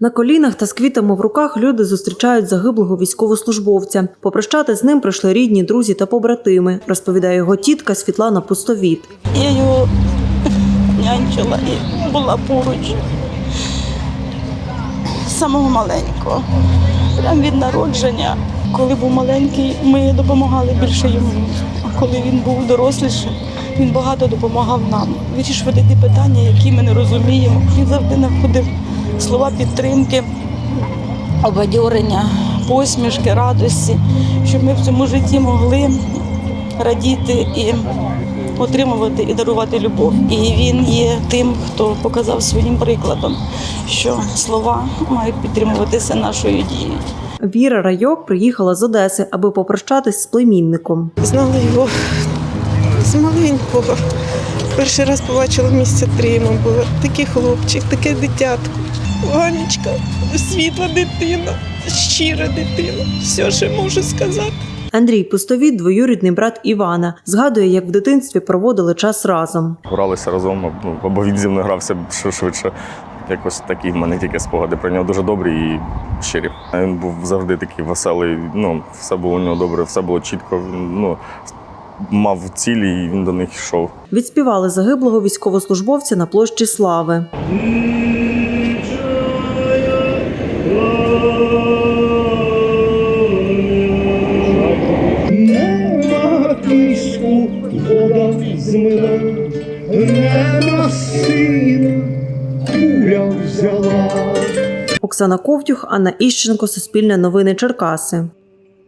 На колінах та з квітами в руках люди зустрічають загиблого військовослужбовця. Попрощати з ним прийшли рідні, друзі та побратими, розповідає його тітка Світлана Пустовіт. Я його нянчила і була поруч самого маленького. Прямо від народження. Коли був маленький, ми допомагали більше йому. А коли він був дорослішим, він багато допомагав нам. Вирішувати ті питання, які ми не розуміємо. Він завжди знаходив слова підтримки, обадьорення, посмішки, радості, щоб ми в цьому житті могли радіти і отримувати і дарувати любов. І він є тим, хто показав своїм прикладом, що слова мають підтримуватися нашою дією. Віра Райок приїхала з Одеси, аби попрощатись з племінником. Знала його з маленького. Перший раз побачила місця три йому було. Такий хлопчик, таке дитятко. Ганечка, світла дитина, щира дитина. Все, що можу сказати. Андрій Пустовіт, двоюрідний брат Івана, згадує, як в дитинстві проводили час разом. Гралися разом, або він зі мною грався що швидше. Якось такі в мене тільки спогади про нього дуже добрі і щирі. Він був завжди такий веселий. Ну, все було у нього добре, все було чітко. Ну, мав цілі, і він до них йшов. Відспівали загиблого військовослужбовця на площі Слави. Вода змила, нема сина, куля. Оксана Ковтюх, Анна Іщенко, Суспільне новини Черкаси.